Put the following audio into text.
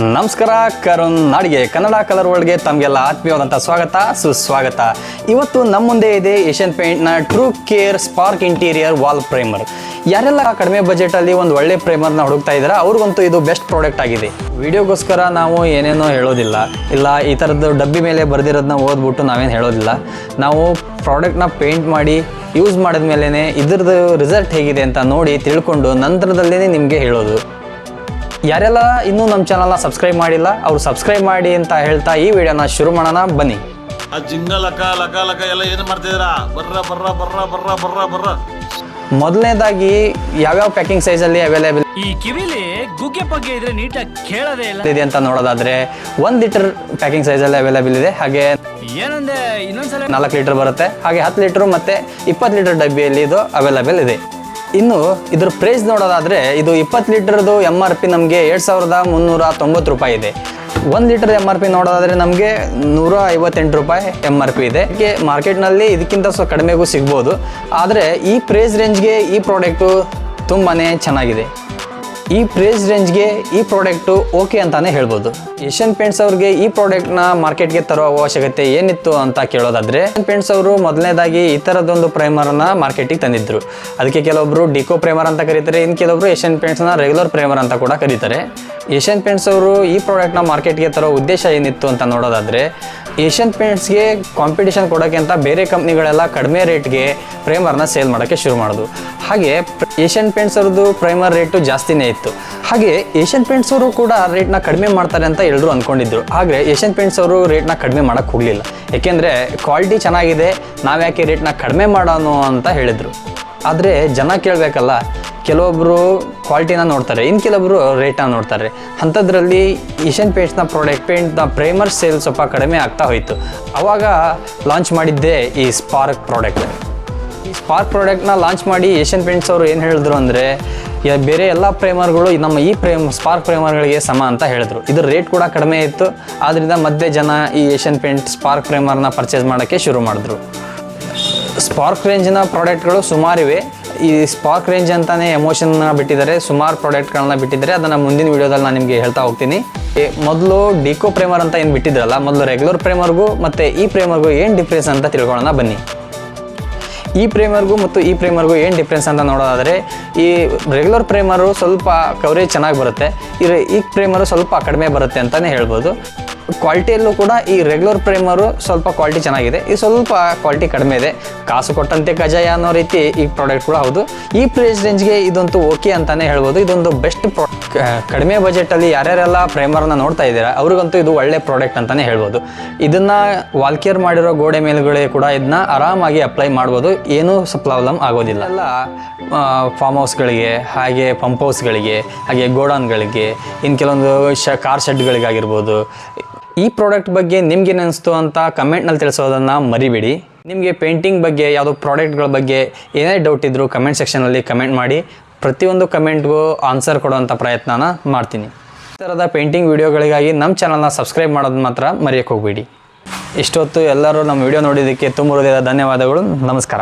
ನಮಸ್ಕಾರ, ಕರುಣ್ ನಾಡಿಗೆ, ಕನ್ನಡ ಕಲರ್ ವರ್ಲ್ಡ್ಗೆ ತಮಗೆಲ್ಲ ಆತ್ಮೀಯವಾದಂಥ ಸ್ವಾಗತ, ಸುಸ್ವಾಗತ. ಇವತ್ತು ನಮ್ಮ ಮುಂದೆ ಇದೆ Asian ಪೇಂಟ್ನ true care spark interior wall primer ಯಾರೆಲ್ಲ ಕಡಿಮೆ ಬಜೆಟಲ್ಲಿ ಒಂದು ಒಳ್ಳೆ ಪ್ರೈಮರ್ನ ಹುಡುಕ್ತಾ ಇದ್ದಾರೆ, ಅವ್ರಿಗಂತೂ ಇದು ಬೆಸ್ಟ್ ಪ್ರಾಡಕ್ಟ್ ಆಗಿದೆ. ವಿಡಿಯೋಗೋಸ್ಕರ ನಾವು ಏನೇನೋ ಹೇಳೋದಿಲ್ಲ. ಇಲ್ಲ, ಈ ಥರದ್ದು ಡಬ್ಬಿ ಮೇಲೆ ಬರೆದಿರೋದನ್ನ ಓದ್ಬಿಟ್ಟು ನಾವೇನು ಹೇಳೋದಿಲ್ಲ. ನಾವು ಪ್ರಾಡಕ್ಟ್ನ ಪೇಂಟ್ ಮಾಡಿ ಯೂಸ್ ಮಾಡಿದ ಮೇಲೇ ಇದ್ರದ್ದು ರಿಸಲ್ಟ್ ಹೇಗಿದೆ ಅಂತ ನೋಡಿ ತಿಳ್ಕೊಂಡು ನಂತರದಲ್ಲೇ ನಿಮಗೆ ಹೇಳೋದು. ಯಾರೆಲ್ಲ ಇನ್ನೂ ನಮ್ಮ ಚಾನಲ್ನ ಸಬ್ಸ್ಕ್ರೈಬ್ ಮಾಡಿಲ್ಲ ಅವ್ರು ಸಬ್ಸ್ಕ್ರೈಬ್ ಮಾಡಿ ಅಂತ ಹೇಳ್ತಾ ಈ ವಿಡಿಯೋನ ಶುರು ಮಾಡೋಣ ಬನ್ನಿ. ಆ ಜಿಂಗ ಲಕ ಲಕ ಲಕ ಎಲ್ಲ ಏನು ಮಾಡ್ತಿದ್ದೀರಾ? ಬರ್ರ ಬರ್ರ ಬರ್ರ ಬರ್ರ ಬರ್ರ ಬರ್ರ. ಮೊದಲನೇದಾಗಿ ಯಾವ್ಯಾವ ಪ್ಯಾಕಿಂಗ್ ಸೈಜಲ್ಲಿ ಅವೈಲೇಬಲ್ ಈ ಕಿವಿಲಿ ಗುಗ್ಗೆ ಪಗ್ಗೆ ಇದ್ರೆ ನೀಟಾಗಿ ಕೇಳೋದೇ ಇಲ್ಲ. ಇದೆ ಅಂತ ನೋಡೋದಾದ್ರೆ ಒಂದ್ ಲೀಟರ್ ಪ್ಯಾಕಿಂಗ್ ಅಲ್ಲಿ ಅವೈಲೇಬಲ್ ಇದೆ. ಹಾಗೆ ಏನಂದ್ರೆ ಇನ್ನೊಂದ್ಸಲ ನಾಲ್ಕು ಲೀಟರ್ ಬರುತ್ತೆ. ಹಾಗೆ ಹತ್ತು ಲೀಟರ್ ಮತ್ತೆ ಇಪ್ಪತ್ತು ಲೀಟರ್ ಡಬ್ಬಿಯಲ್ಲಿ ಇದು ಅವೈಲೇಬಲ್ ಇದೆ. ಇನ್ನು ಇದ್ರ ಪ್ರೈಸ್ ನೋಡೋದಾದರೆ ಇದು ಇಪ್ಪತ್ತು ಲೀಟರ್ದು ಎಂ ಆರ್ ಪಿ ನಮಗೆ ಎರಡು ಸಾವಿರದ ಮುನ್ನೂರ ತೊಂಬತ್ತು ರೂಪಾಯಿ ಇದೆ. ಒಂದು ಲೀಟರ್ ಎಂ ಆರ್ ಪಿ ನೋಡೋದಾದರೆ ನಮಗೆ ನೂರ ಐವತ್ತೆಂಟು ರೂಪಾಯಿ ಎಂ ಆರ್ ಪಿ ಇದೆ. ಇದಕ್ಕೆ ಮಾರ್ಕೆಟ್ನಲ್ಲಿ ಇದಕ್ಕಿಂತ ಸ್ವಲ್ಪ ಕಡಿಮೆಗೂ ಸಿಗ್ಬೋದು. ಆದರೆ ಈ ಪ್ರೈಸ್ ರೇಂಜ್ಗೆ ಈ ಪ್ರಾಡಕ್ಟು ತುಂಬಾ ಚೆನ್ನಾಗಿದೆ. ಈ ಪ್ರೈಸ್ ರೇಂಜ್ಗೆ ಈ ಪ್ರಾಡಕ್ಟು ಓಕೆ ಅಂತಾನೆ ಹೇಳ್ಬೋದು. ಏಷ್ಯನ್ ಪೇಂಟ್ಸ್ ಅವ್ರಿಗೆ ಈ ಪ್ರಾಡಕ್ಟ್ನ ಮಾರ್ಕೆಟ್ಗೆ ತರೋ ಅವಶ್ಯಕತೆ ಏನಿತ್ತು ಅಂತ ಕೇಳೋದಾದ್ರೆ ಏಷ್ಯನ್ ಪೇಂಟ್ಸ್ ಅವರು ಮೊದಲನೇದಾಗಿ ಈ ಥರದೊಂದು ಪ್ರೈಮರನ್ನು ಮಾರ್ಕೆಟಿಗೆ ತಂದಿದ್ದರು ಅದಕ್ಕೆ ಕೆಲವೊಬ್ರು ಡಿಕೋ ಪ್ರೈಮರ್ ಅಂತ ಕರೀತಾರೆ ಇನ್ನು ಕೆಲವೊಬ್ರು ಏಷ್ಯನ್ ಪೇಂಟ್ಸ್ನ ರೆಗ್ಯುಲರ್ ಪ್ರೈಮರ್ ಅಂತ ಕೂಡ ಕರೀತಾರೆ. ಏಷ್ಯನ್ ಪೇಂಟ್ಸ್ ಅವರು ಈ ಪ್ರಾಡಕ್ಟ್ನ ಮಾರ್ಕೆಟ್ಗೆ ತರೋ ಉದ್ದೇಶ ಏನಿತ್ತು ಅಂತ ನೋಡೋದಾದರೆ ಏಷ್ಯನ್ ಪೇಂಟ್ಸ್ಗೆ ಕಾಂಪಿಟೇಷನ್ ಕೊಡೋಕ್ಕೆ ಅಂತ ಬೇರೆ ಕಂಪ್ನಿಗಳೆಲ್ಲ ಕಡಿಮೆ ರೇಟ್ಗೆ ಪ್ರೇಮರ್ನ ಸೇಲ್ ಮಾಡೋಕ್ಕೆ ಶುರು ಮಾಡೋದು ಹಾಗೆ ಏಷ್ಯನ್ ಪೇಂಟ್ಸ್ ಅವ್ರದ್ದು ಪ್ರೈಮರ್ ರೇಟು ಜಾಸ್ತಿನೇ ಇತ್ತು. ಹಾಗೆ ಏಷ್ಯನ್ ಪೇಂಟ್ಸ್ ಅವರು ಕೂಡ ರೇಟ್ನ ಕಡಿಮೆ ಮಾಡ್ತಾರೆ ಅಂತ ಎಲ್ಲರೂ ಅಂದ್ಕೊಂಡಿದ್ರು ಆದರೆ ಏಷ್ಯನ್ ಪೇಂಟ್ಸ್ ಅವರು ರೇಟ್ನ ಕಡಿಮೆ ಮಾಡೋಕ್ಕೆ ಹೋಗಲಿಲ್ಲ. ಏಕೆಂದರೆ ಕ್ವಾಲಿಟಿ ಚೆನ್ನಾಗಿದೆ ನಾವ್ಯಾಕೆ ರೇಟ್ನ ಕಡಿಮೆ ಮಾಡೋಣ ಅಂತ ಹೇಳಿದರು. ಆದರೆ ಜನ ಕೇಳಬೇಕಲ್ಲ ಕೆಲವೊಬ್ಬರು ಕ್ವಾಲಿಟಿನ ನೋಡ್ತಾರೆ ಇನ್ನು ಕೆಲವೊಬ್ಬರು ರೇಟ್ನ ನೋಡ್ತಾರೆ. ಅಂಥದ್ರಲ್ಲಿ ಏಷ್ಯನ್ ಪೇಂಟ್ಸ್ನ ಪ್ರಾಡಕ್ಟ್ ಪೇಂಟ್ನ ಪ್ರೈಮರ್ ಸೇಲ್ ಸ್ವಲ್ಪ ಕಡಿಮೆ ಆಗ್ತಾ ಹೋಯಿತು. ಆವಾಗ ಲಾಂಚ್ ಮಾಡಿದ್ದೇ ಈ ಸ್ಪಾರ್ಕ್ ಪ್ರಾಡಕ್ಟ್ ಈ ಸ್ಪಾರ್ಕ್ ಪ್ರಾಡಕ್ಟ್ನ ಲಾಂಚ್ ಮಾಡಿ ಏಷ್ಯನ್ ಪೇಂಟ್ಸ್ ಅವರು ಏನು ಹೇಳಿದ್ರು ಅಂದರೆ ಬೇರೆ ಎಲ್ಲ ಪ್ರೇಮರ್ಗಳು ನಮ್ಮ ಈ ಪ್ರೇಮ್ ಸ್ಪಾರ್ಕ್ ಪ್ರೇಮರ್ಗಳಿಗೆ ಸಮ ಅಂತ ಹೇಳಿದ್ರು. ಇದ್ರ ರೇಟ್ ಕೂಡ ಕಡಿಮೆ ಇತ್ತು. ಆದ್ದರಿಂದ ಮಧ್ಯೆ ಜನ ಈ ಏಷ್ಯನ್ ಪೇಂಟ್ ಸ್ಪಾರ್ಕ್ ಪ್ರೇಮರ್ನ ಪರ್ಚೇಸ್ ಮಾಡೋಕ್ಕೆ ಶುರು ಮಾಡಿದ್ರು. ಸ್ಪಾರ್ಕ್ ರೇಂಜಿನ ಪ್ರಾಡಕ್ಟ್ಗಳು ಸುಮಾರಿವೆ ಈ ಸ್ಪಾರ್ಕ್ ರೇಂಜ್ ಅಂತಲೇ ಎಮೋಷನ್ನ ಬಿಟ್ಟಿದ್ದಾರೆ. ಸುಮಾರು ಪ್ರಾಡಕ್ಟ್ಗಳನ್ನ ಬಿಟ್ಟಿದ್ದಾರೆ. ಅದನ್ನು ಮುಂದಿನ ವೀಡಿಯೋದಲ್ಲಿ ನಾನು ನಿಮಗೆ ಹೇಳ್ತಾ ಹೋಗ್ತೀನಿ. ಮೊದಲು ಡಿಕೋ ಪ್ರೇಮರ್ ಅಂತ ಏನು ಬಿಟ್ಟಿದ್ರಲ್ಲ, ಮೊದಲು ರೆಗ್ಯುಲರ್ ಪ್ರೇಮರ್ಗೂ ಮತ್ತು ಈ ಪ್ರೇಮರ್ಗೂ ಏನು ಡಿಫ್ರೆನ್ಸ್ ಅಂತ ತಿಳ್ಕೊಳ್ಳೋಣ ಬನ್ನಿ. ಈ ಪ್ರೇಮರ್ಗೂ ಮತ್ತು ಈ ಪ್ರೇಮರ್ಗೂ ಏನು ಡಿಫ್ರೆನ್ಸ್ ಅಂತ ನೋಡೋದಾದರೆ, ಈ ರೆಗ್ಯುಲರ್ ಪ್ರೇಮರು ಸ್ವಲ್ಪ ಕವರೇಜ್ ಚೆನ್ನಾಗಿ ಬರುತ್ತೆ, ಈ ಈ ಪ್ರೇಮರು ಸ್ವಲ್ಪ ಕಡಿಮೆ ಬರುತ್ತೆ ಅಂತಲೇ ಹೇಳ್ಬೋದು. ಕ್ವಾಲಿಟಿಯಲ್ಲೂ ಕೂಡ ಈ ರೆಗ್ಯುಲರ್ ಪ್ರೇಮರು ಸ್ವಲ್ಪ ಕ್ವಾಲಿಟಿ ಚೆನ್ನಾಗಿದೆ, ಈ ಸ್ವಲ್ಪ ಕ್ವಾಲಿಟಿ ಕಡಿಮೆ ಇದೆ. ಕಾಸು ಕೊಟ್ಟಂತೆ ಕಜಾಯ ಅನ್ನೋ ರೀತಿ ಈ ಪ್ರಾಡಕ್ಟ್ ಕೂಡ ಹೌದು. ಈ ಪ್ರೈಸ್ ರೇಂಜ್ಗೆ ಇದಂತೂ ಓಕೆ ಅಂತಲೇ ಹೇಳ್ಬೋದು. ಇದೊಂದು ಬೆಸ್ಟ್ ಪ್ರಾ ಕಡಿಮೆ ಬಜೆಟಲ್ಲಿ ಯಾರ್ಯಾರೆಲ್ಲ ಫ್ರೇಮರ್ನ ನೋಡ್ತಾ ಇದ್ದೀರಾ, ಅವ್ರಿಗಂತೂ ಇದು ಒಳ್ಳೆ ಪ್ರಾಡಕ್ಟ್ ಅಂತಲೇ ಹೇಳ್ಬೋದು. ಇದನ್ನು ವಾಲ್ಕೇರ್ ಮಾಡಿರೋ ಗೋಡೆ ಮೇಲುಗಡೆ ಕೂಡ ಇದನ್ನ ಆರಾಮಾಗಿ ಅಪ್ಲೈ ಮಾಡ್ಬೋದು. ಏನೂ ಪ್ರಾಬ್ಲಮ್ ಆಗೋದಿಲ್ಲ. ಎಲ್ಲ ಫಾರ್ಮ್ ಹೌಸ್ಗಳಿಗೆ ಹಾಗೆ ಪಂಪ್ ಹೌಸ್ಗಳಿಗೆ ಹಾಗೆ ಗೋಡೌನ್ಗಳಿಗೆ ಇನ್ನು ಕೆಲವೊಂದು ಶ ಕಾರ್ ಶೆಡ್ಗಳಿಗಾಗಿರ್ಬೋದು ಈ ಪ್ರಾಡಕ್ಟ್ ಬಗ್ಗೆ ನಿಮ್ಗೇನು ಅನಿಸ್ತು ಅಂತ ಕಮೆಂಟ್ನಲ್ಲಿ ತಿಳಿಸೋದನ್ನು ಮರಿಬೇಡಿ. ನಿಮಗೆ ಪೇಂಟಿಂಗ್ ಬಗ್ಗೆ, ಯಾವುದೋ ಪ್ರಾಡಕ್ಟ್ಗಳ ಬಗ್ಗೆ ಏನೇ ಡೌಟ್ ಇದ್ದರೂ ಕಮೆಂಟ್ ಸೆಕ್ಷನಲ್ಲಿ ಕಮೆಂಟ್ ಮಾಡಿ. ಪ್ರತಿಯೊಂದು ಕಮೆಂಟ್ಗೂ ಆನ್ಸರ್ ಕೊಡುವಂಥ ಪ್ರಯತ್ನನ ಮಾಡ್ತೀನಿ. ಈ ಥರದ ಪೇಂಟಿಂಗ್ ವೀಡಿಯೋಗಳಿಗಾಗಿ ನಮ್ಮ ಚಾನಲ್ನ ಸಬ್ಸ್ಕ್ರೈಬ್ ಮಾಡೋದು ಮಾತ್ರ ಮರೆಯೋಕ್ಕೆ ಹೋಗಬೇಡಿ. ಇಷ್ಟೊತ್ತು ಎಲ್ಲರೂ ನಮ್ಮ ವಿಡಿಯೋ ನೋಡಿದ್ದಕ್ಕೆ ತುಂಬ ಹೃದಯದ ಧನ್ಯವಾದಗಳು. ನಮಸ್ಕಾರ.